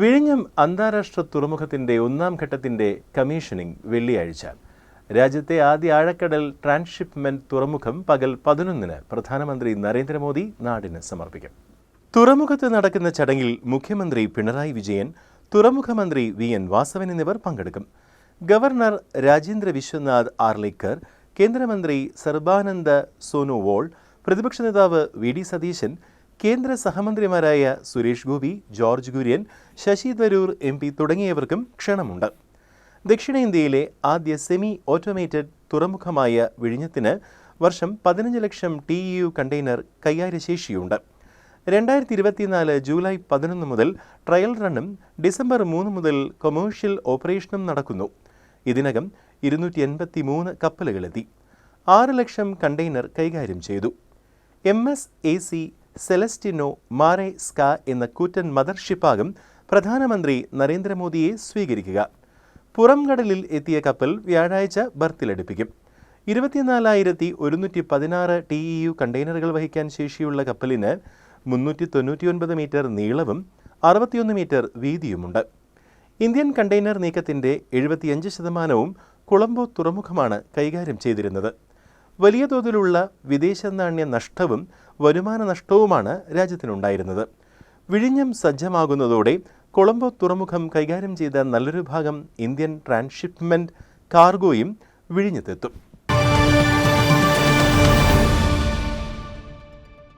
വിഴിഞ്ഞം അന്താരാഷ്ട്ര തുറമുഖത്തിന്റെ ഒന്നാം ഘട്ടത്തിന്റെ കമ്മീഷനിംഗ് വെള്ളിയാഴ്ച. രാജ്യത്തെ ആദ്യ ആഴക്കടൽ ട്രാൻസ്ഷിപ്മെന്റ് തുറമുഖം പകൽ പതിനൊന്നിന് പ്രധാനമന്ത്രി നരേന്ദ്രമോദി നാടിന് സമർപ്പിക്കും. തുറമുഖത്ത് നടക്കുന്ന ചടങ്ങിൽ മുഖ്യമന്ത്രി പിണറായി വിജയൻ തുറമുഖ മന്ത്രി വി എൻ വാസവൻ എന്നിവർ പങ്കെടുക്കും. ഗവർണർ രാജേന്ദ്ര വിശ്വനാഥ് ആർലിക്കർ കേന്ദ്രമന്ത്രി സർബാനന്ദ സോനോവാൾ പ്രതിപക്ഷ നേതാവ് വി ഡി സതീശൻ കേന്ദ്ര സഹമന്ത്രിമാരായ സുരേഷ് ഗോപി ജോർജ് കുര്യൻ ശശി തരൂർ എം പി തുടങ്ങിയവർക്കും ക്ഷണമുണ്ട്. ദക്ഷിണേന്ത്യയിലെ ആദ്യ സെമി ഓട്ടോമേറ്റഡ് തുറമുഖമായ വിഴിഞ്ഞത്തിന് വർഷം പതിനഞ്ച് ലക്ഷം ടി യു കണ്ടെയ്നർ കൈകാര്യശേഷിയുണ്ട് രണ്ടായിരത്തി ഇരുപത്തിനാല് ജൂലൈ പതിനൊന്ന് മുതൽ ട്രയൽ റണ്ണും ഡിസംബർ മൂന്ന് മുതൽ കൊമേഴ്ഷ്യൽ ഓപ്പറേഷനും നടക്കുന്നു. ഇതിനകം ഇരുന്നൂറ്റി എൺപത്തി മൂന്ന് കപ്പലുകളെത്തി. ആറ് ലക്ഷം കണ്ടെയ്നർ കൈകാര്യം ചെയ്തു. M S A C Celestino Maresca എന്ന കൂറ്റൻ മദർഷിപ്പാകും പ്രധാനമന്ത്രി നരേന്ദ്രമോദിയെ സ്വീകരിക്കുക. പുറംകടലിൽ എത്തിയ കപ്പൽ വ്യാഴാഴ്ച ബർത്തിലടുപ്പിക്കും. ഇരുപത്തിനാലായിരത്തി ഒരുന്നൂറ്റി പതിനാറ് ടി ഇ യു കണ്ടെയ്നറുകൾ വഹിക്കാൻ ശേഷിയുള്ള കപ്പലിന് മുന്നൂറ്റി തൊണ്ണൂറ്റിയൊൻപത് മീറ്റർ നീളവും അറുപത്തിയൊന്ന് മീറ്റർ വീതിയുമുണ്ട്. ഇന്ത്യൻ കണ്ടെയ്നർ നീക്കത്തിന്റെ എഴുപത്തിയഞ്ച് ശതമാനവും കൊളംബോ തുറമുഖമാണ് കൈകാര്യം ചെയ്തിരുന്നത്. വലിയ തോതിലുള്ള വിദേശ നാണ്യ നഷ്ടവും വരുമാന നഷ്ടവുമാണ് രാജ്യത്തിനുണ്ടായിരുന്നത്. വിഴിഞ്ഞം സജ്ജമാകുന്നതോടെ കൊളംബോ തുറമുഖം കൈകാര്യം ചെയ്ത നല്ലൊരു ഭാഗം ഇന്ത്യൻ ട്രാൻസ്ഷിപ്മെന്റ് കാർഗോയും വിഴിഞ്ഞത്തെത്തും.